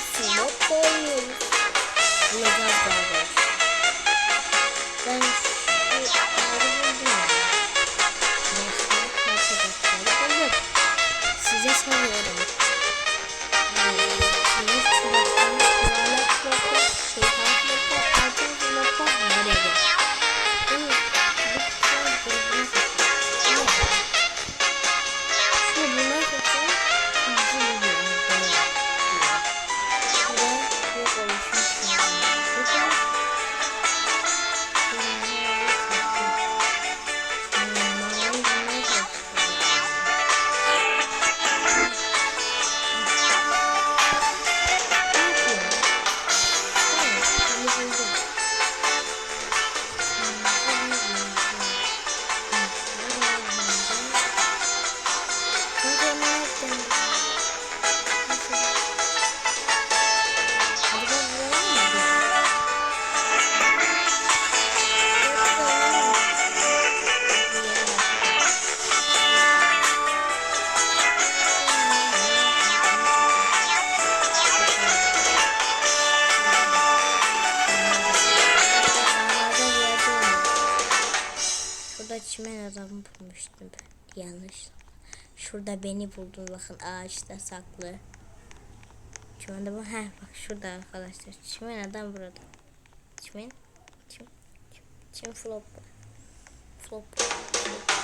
suyuna koyuyoruz. Bulacağız galiba. Thank you. Şurada beni buldun bakın ağaçta saklı. Çimende bu. Heh bak şurada arkadaşlar. Çimen adam burada. Çimen. Çim. Çim, çim flop. Flop. flop.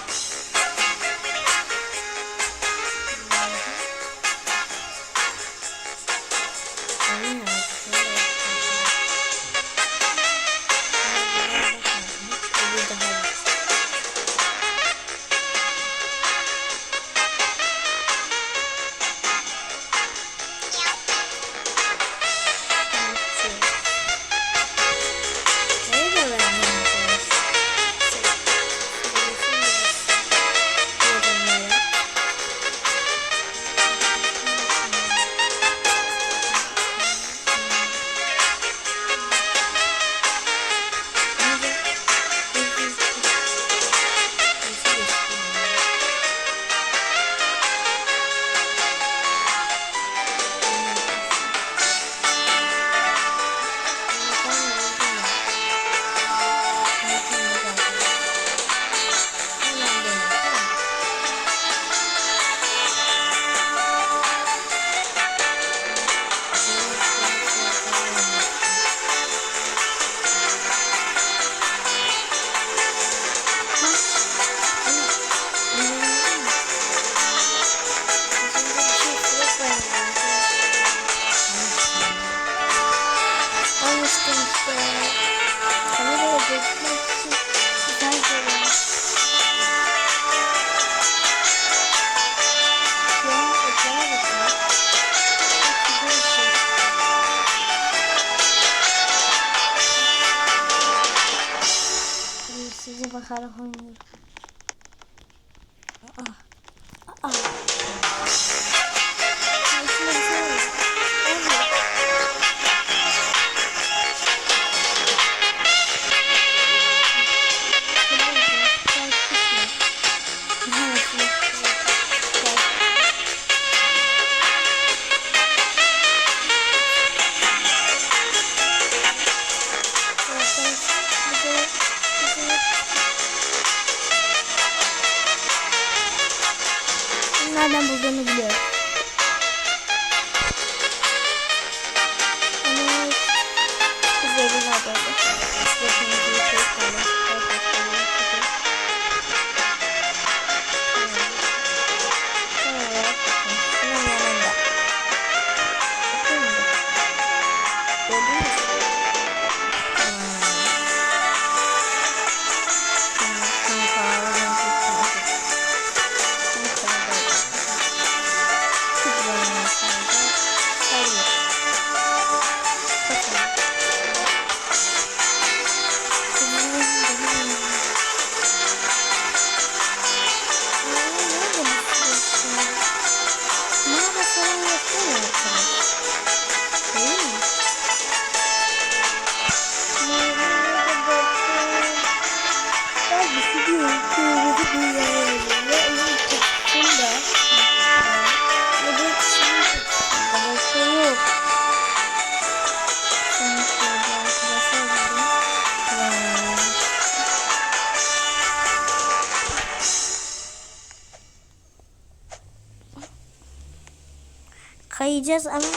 yapacağız ama...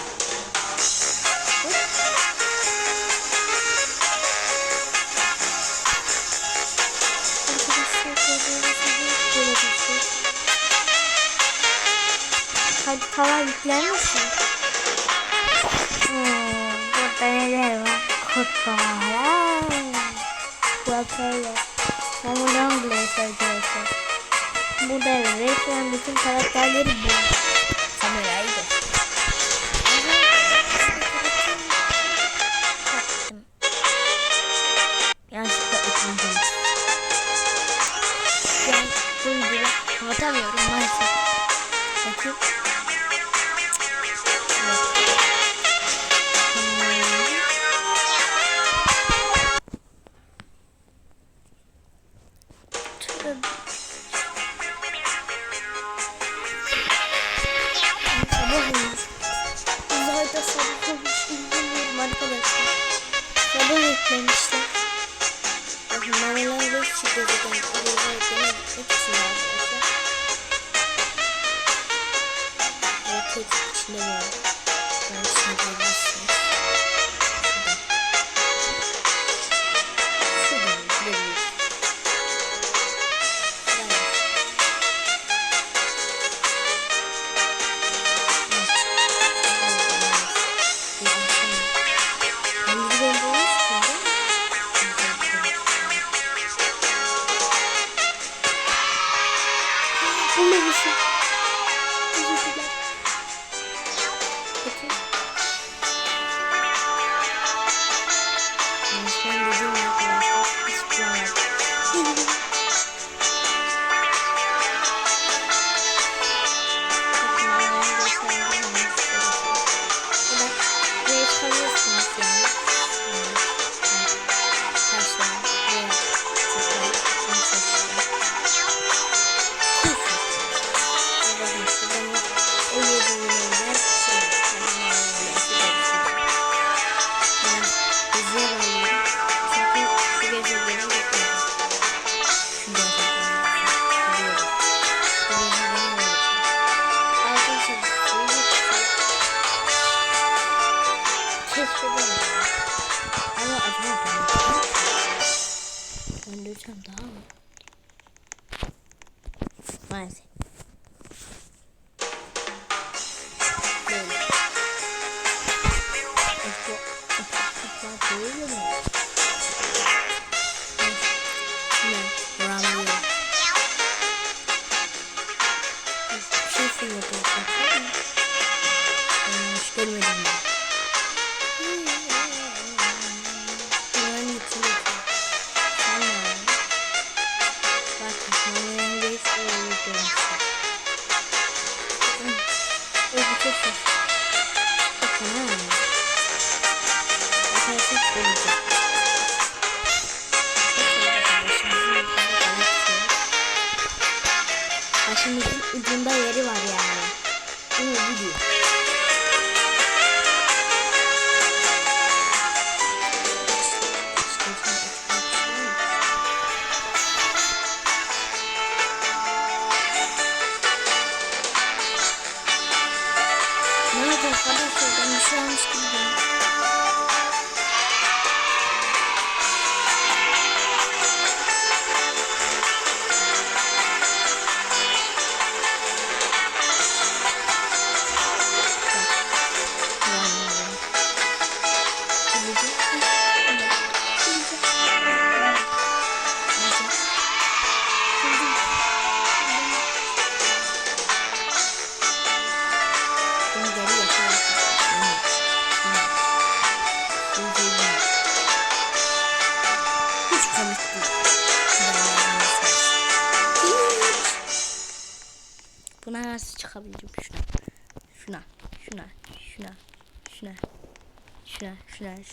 Hadi falan yüklenmiş mi? Hmm, burada neler var? Kurt var. Bakıyor. Ben buradan bile arkadaşlar. Burada resmen bütün karakterleri bu. Ben şimdi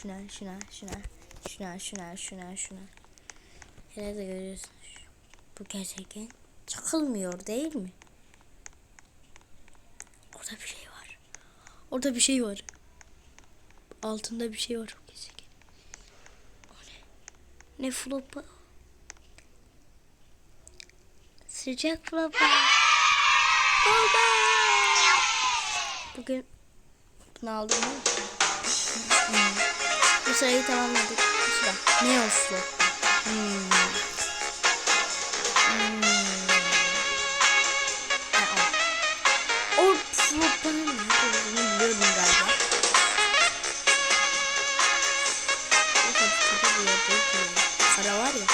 şuna, şuna, şuna, şuna, şuna, şuna, şuna. Hele de görüyorsun. Bu gezegen çıkılmıyor değil mi? Orada bir şey var. Orada bir şey var. Altında bir şey var o gezegen. O ne? Ne flopa? Sıcak flopa. Baba. Bugün bunu aldım. Bu sayıyı tamamladık. Sıra. Ne olsun? Hmm. Hmm. E, o propanın ne biliyordum galiba. Para var ya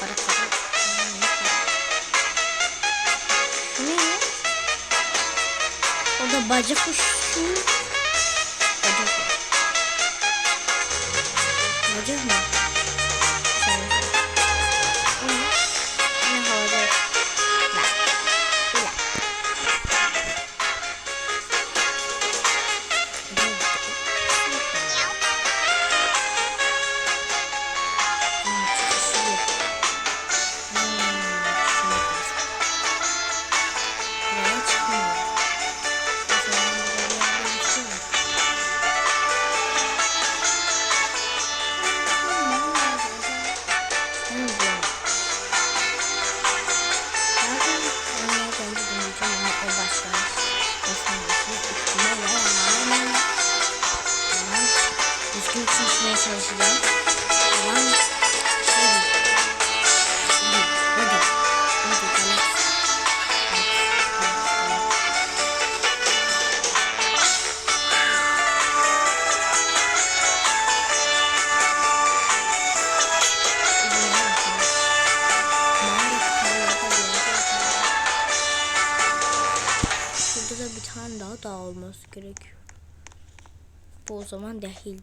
para. Hmm, ne? O da bacak uçuşu.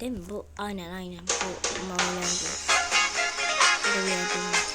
değil mi? Bu aynen aynen. Bu mavi nerede? Buraya dönüyor.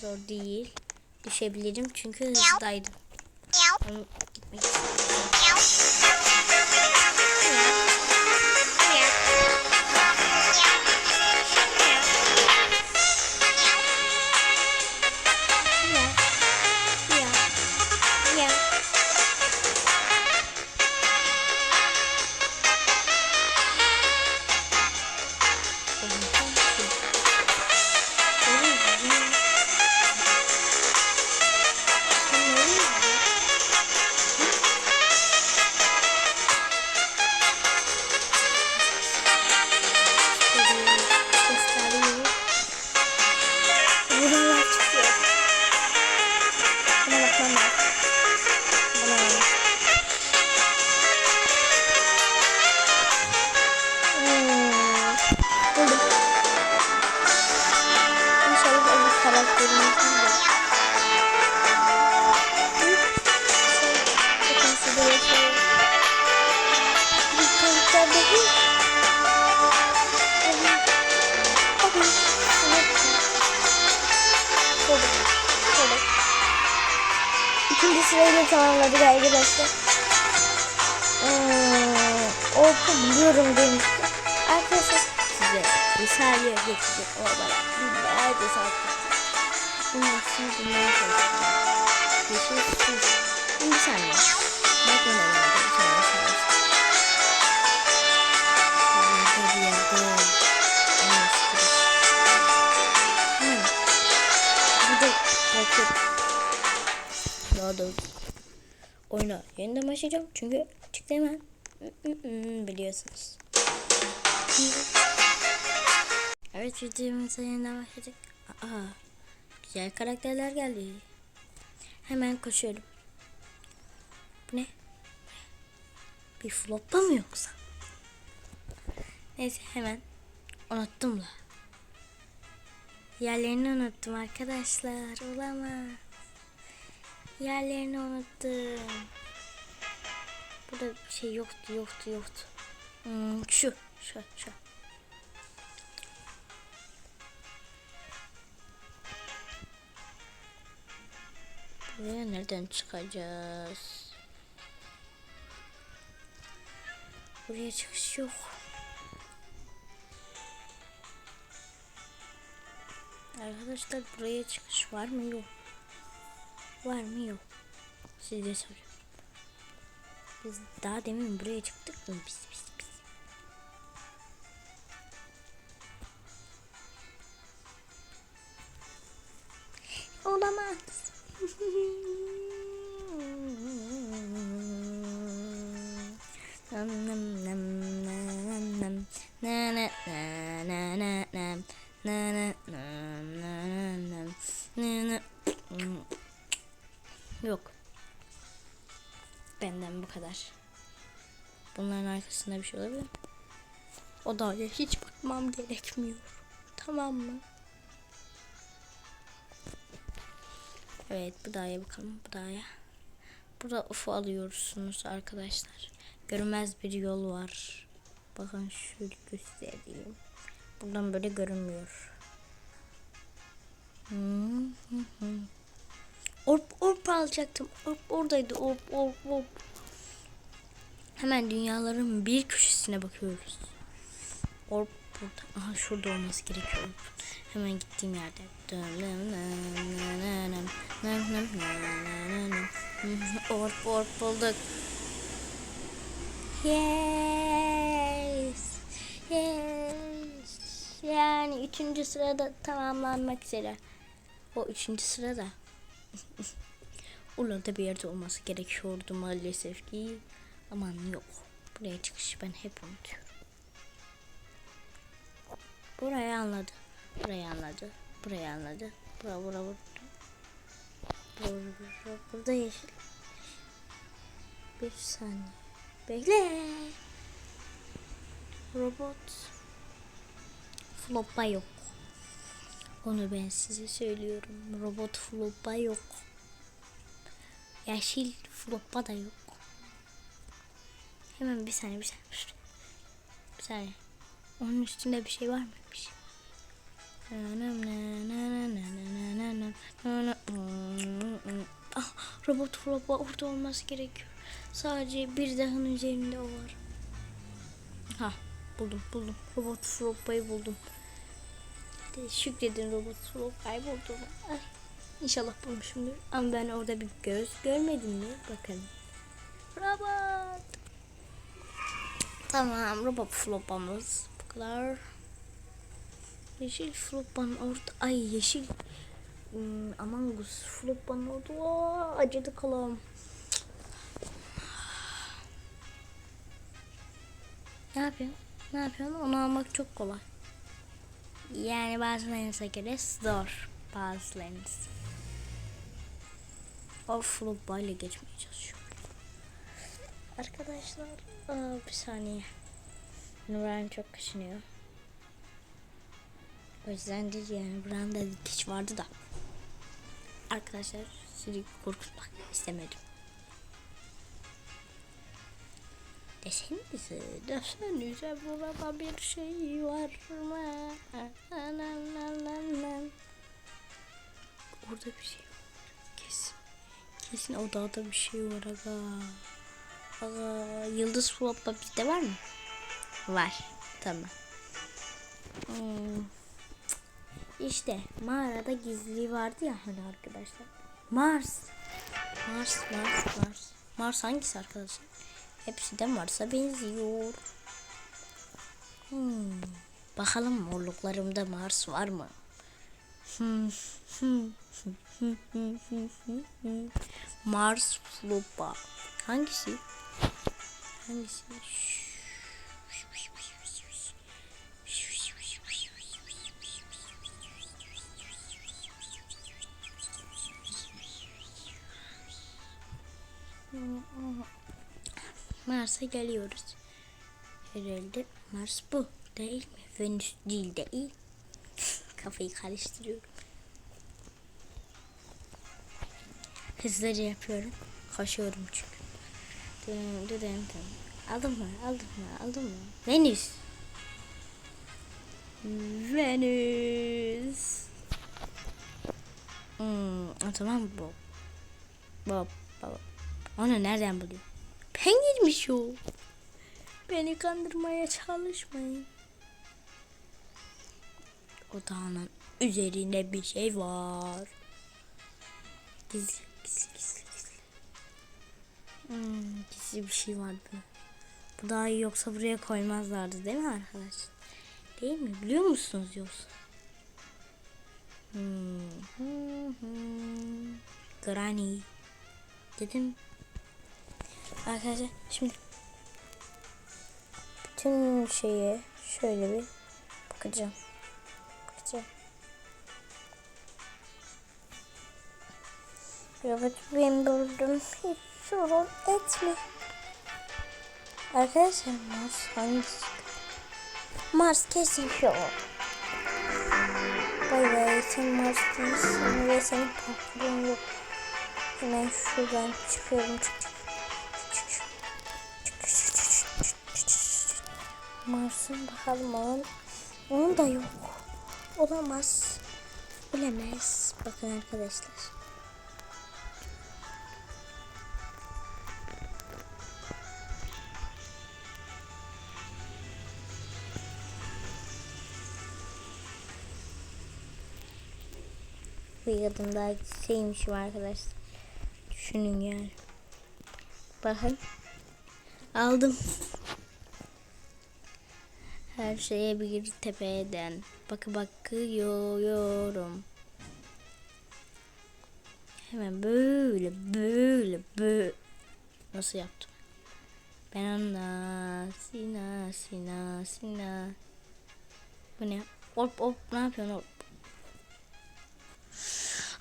zor değil. Düşebilirim çünkü hızlıydım. Ama gitmek istedim. bölümü tamamladık arkadaşlar. Hmm, orta biliyorum demiştim. Arkadaşlar size misaliye geçecek olarak herkes altı. Bunun için bunları çalışacağım. Yeşil süt. Bir saniye. Bakın ne Another oyuna yeniden başlayacağım. Çünkü çıktı hemen. Biliyorsunuz. Evet videomuza yeniden başladık. Aa, güzel karakterler geldi. Hemen koşuyorum. Bu ne? Bir floppa mı yoksa? Neyse hemen unuttum la. Yerlerini unuttum arkadaşlar. Olamaz. Yerlerini unuttum. Burada bir şey yoktu yoktu yoktu. Hmm, şu şu şu. Buraya nereden çıkacağız? Buraya çıkış yok. Arkadaşlar buraya çıkış var mı yok? Var mı yok? Size soruyorum. Biz daha demin buraya çıktık mı biz kadar. Bunların arkasında bir şey olabilir mi? O dağa hiç bakmam gerekmiyor. Tamam mı? Evet bu dağa bakalım bu dağa. Burada ufu alıyorsunuz arkadaşlar. Görünmez bir yol var. Bakın şöyle göstereyim. Buradan böyle görünmüyor. Orp orp alacaktım. Orp oradaydı. Orp orp orp. Hemen dünyaların bir köşesine bakıyoruz. Orp burada. Aha şurada olması gerekiyor. Hemen gittiğim yerde. Orp orp bulduk. Yes. Yes. Yani üçüncü sırada tamamlanmak üzere. O üçüncü sırada. Orada bir yerde olması gerekiyordu maalesef ki. Aman yok. Buraya çıkış ben hep unutuyorum. Burayı anladı. Burayı anladı. Burayı anladı. Bura bura. Bura, bura, burada yeşil. Bir saniye. Bekle. Robot. Floppa yok. Onu ben size söylüyorum. Robot floppa yok. Yeşil floppa da yok. Hemen bir saniye bir saniye. Bir saniye. Onun üstünde bir şey var mıymış? Ah, robot floppa orada olması gerekiyor. Sadece bir dahın üzerinde o var. Ha buldum buldum. Robot floppayı buldum. Şükredin robot floppayı buldum. Ay, inşallah bulmuşumdur. Ama ben orada bir göz görmedim mi? Bakın. Robot. Tamam robot floppamız bu kadar. Yeşil floppan orada. Ay yeşil. Hmm, Among Us floppan orada. Acıdı kalam. Ne yapıyorsun? Ne yapıyorsun? Onu almak çok kolay. Yani bazılarınıza göre zor. Bazılarınız. O floppa ile geçmeye çalışıyorum. Arkadaşlar aa, bir saniye. Nuran çok kaşınıyor. O yüzden de yani buranın da dikiş vardı da. Arkadaşlar sizi korkutmak istemedim. Desenize, desenize burada bir şey var mı? Orada bir şey var. Kesin. Kesin o dağda bir şey var aga. Aga, yıldız flopla bizde var mı? Var. Tamam. Hmm. İşte mağarada gizli vardı ya hani arkadaşlar. Mars. Mars, Mars, Mars. Mars hangisi arkadaşlar? Hepsi de Mars'a benziyor. Hmm. Bakalım morluklarımda Mars var mı? Mars Flopa. Hangisi? Hangisi? Mars'a geliyoruz. Herhalde Mars bu değil mi? Venüs değil değil. Kafayı karıştırıyorum. Hızlıca yapıyorum. Koşuyorum çünkü. Aldın mı? Aldın mı? Aldın mı? Venüs. Venüs. Hmm, o zaman bu. Bob, Bob. Onu nereden buluyor? Peynirmiş o. Beni kandırmaya çalışmayın. O dağın üzerinde bir şey var. Gizli, gizli, gizli. Hmm, gizli bir şey var bu. Bu dağı yoksa buraya koymazlardı değil mi arkadaşlar? Değil mi? Biliyor musunuz yoksa? Hmm. Granny. Dedim. Arkadaşlar şimdi bütün şeye şöyle bir bakacağım. Bakacağım. Evet benim buldum. Hiç sorun etme. Arkadaşlar Mars hangisi? Mars kesin şu. Bay bay sen Mars değilsin ve senin patron yok. Hemen şuradan çıkıyorum. Çık çık. Çık çık. Çık çık çık çık çık çık. Mars'ın bakalım onun. Onun da yok. Olamaz. Bilemez. Bakın arkadaşlar. Bir adım daha şeymişim arkadaşlar. Düşünün yani. Bakın. Aldım. Her şeye bir tepeden bakı bakıyorum. Hemen böyle böyle böyle nasıl yaptım? Ben ona sina sina sina. Bu ne? Hop hop ne yapıyorsun?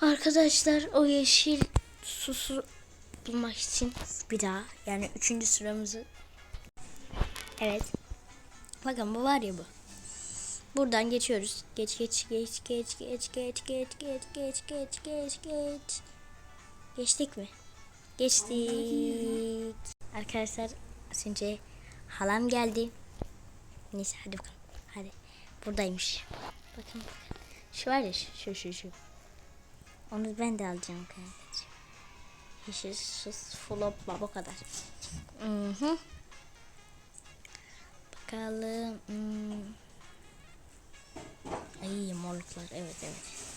Arkadaşlar o yeşil susu bulmak için bir daha yani üçüncü sıramızı evet bakın bu var ya bu buradan geçiyoruz geç geç geç geç geç geç geç geç geç geç geç geç geçtik mi geçtik arkadaşlar şimdi halam geldi neyse hadi bakalım hadi buradaymış bakın bakın şu var ya şu şu şu onu ben de alacağım kardeşim. Yeşil sus flop bu kadar. Hı hı. Bakalım. Hmm. Ay morluklar evet evet.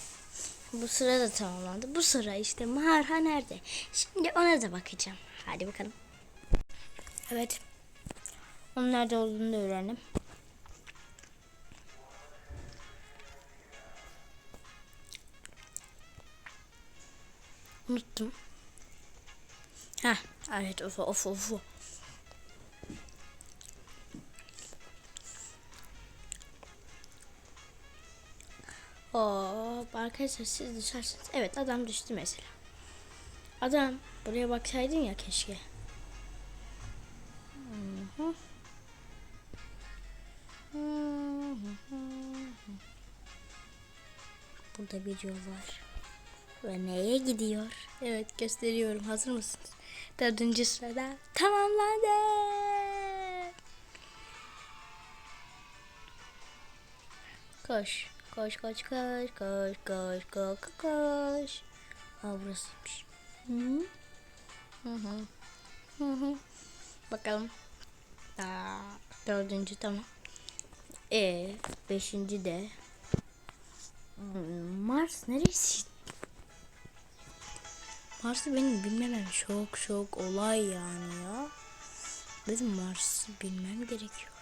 Bu sıra da tamamlandı. Bu sıra işte Maharha nerede? Şimdi ona da bakacağım. Hadi bakalım. Evet. Onun nerede olduğunu da öğrendim. Unuttum. Ha, evet of of of. Oo, arkadaşlar siz düşersiniz. Evet adam düştü mesela. Adam buraya baksaydın ya keşke. Burada bir yol var. Ve neye gidiyor? Evet gösteriyorum. Hazır mısınız? Dördüncü sırada tamamlandı. Koş. Koş koş koş koş koş koş koş. Aa burasıymış. Hı hı. Hı hı. Bakalım. Aa, dördüncü tamam. E beşinci de Hmm, Mars neresi? Mars'ı benim bilmemem çok çok olay yani ya. Benim Mars'ı bilmem gerekiyordu.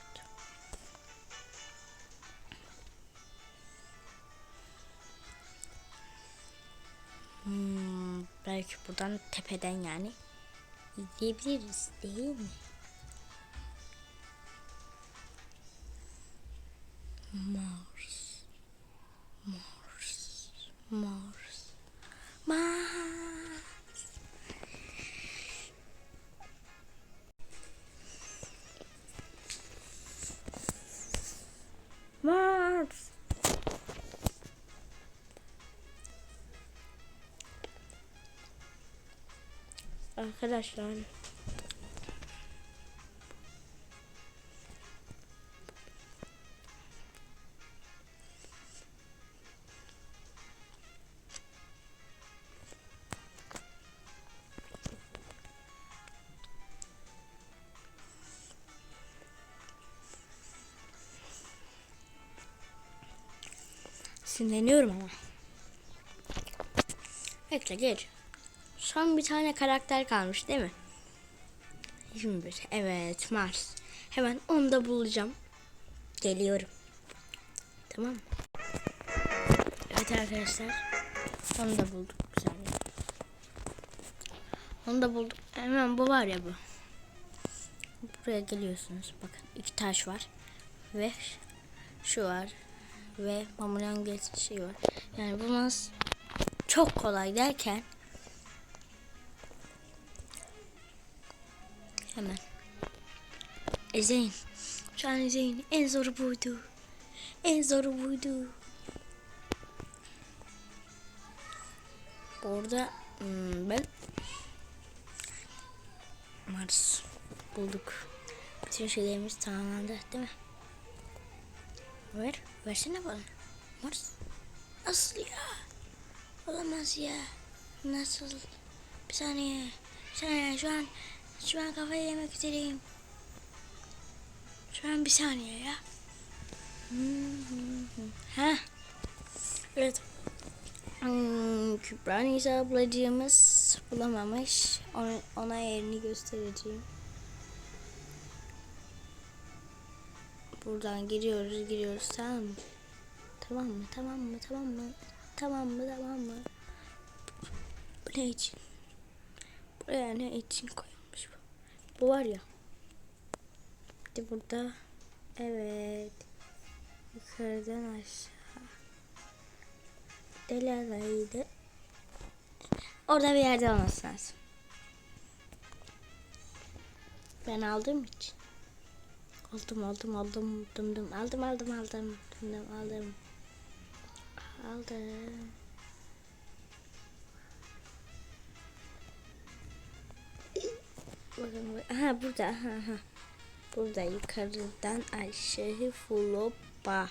Hmm, belki buradan tepeden yani izleyebiliriz değil mi? Mars. Mars. Mars. Mars. Mars. Arkadaşlar sinirleniyorum ama. Bekle geç. Son bir tane karakter kalmış değil mi? 21. Evet Mars. Hemen onu da bulacağım. Geliyorum. Tamam? Evet arkadaşlar. Onu da bulduk. Saniye. Onu da bulduk. Hemen bu var ya bu. Buraya geliyorsunuz. Bakın iki taş var. Ve şu var. Ve mamulan şey var. Yani bu nasıl çok kolay derken hemen. Ezeyn şu an Ezeyn en zoru buydu. En zoru buydu. Burada hmm, ben Mars bulduk. Bütün şeylerimiz tamamlandı değil mi? Ver versene bana Mars nasıl ya Olamaz ya. Nasıl? Bir saniye. Bir saniye şu an şu an kafayı yemek üzereyim. Şu an bir saniye ya. Ha. Evet. Hmm, Kübra Nisa ablacığımız bulamamış. Ona, ona yerini göstereceğim. Buradan giriyoruz, giriyoruz. Tamam mı? Tamam mı? Tamam mı? Tamam mı? Tamam mı tamam mı? Bu ne için? Buraya ne için koyulmuş bu? Bu var ya. De burada. Evet. Yukarıdan aşağı. Delalıydı. Orada bir yerde olması lazım. Ben aldığım için. Aldım aldım aldım dım dım aldım aldım aldım dım dım aldım. Aldım. Bakın ha burada ha ha. Burada yukarıdan aşağı flopa.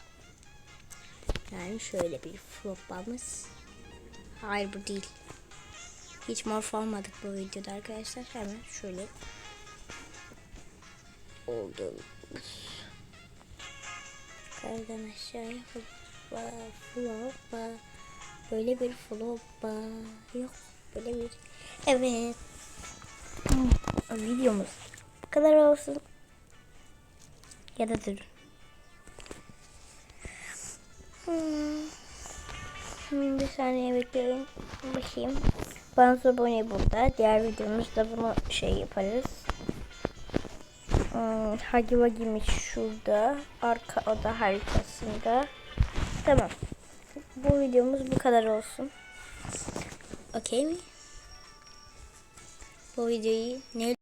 Yani şöyle bir flopamız. Hayır bu değil. Hiç morf almadık bu videoda arkadaşlar. Hemen şöyle oldu. Yukarıdan aşağıya flopa, flopa. Böyle bir flopa. Yok böyle bir. Evet. Videomuz bu kadar olsun. Ya da durun. Hmm. Bir saniye bekliyorum. Bakayım. Bana abone burada. Diğer videomuzda bunu şey yaparız. Hmm, Hagi Wagi'miş şurada. Arka oda haritasında. Tamam. Bu videomuz bu kadar olsun. Okey mi? Bu videoyu ne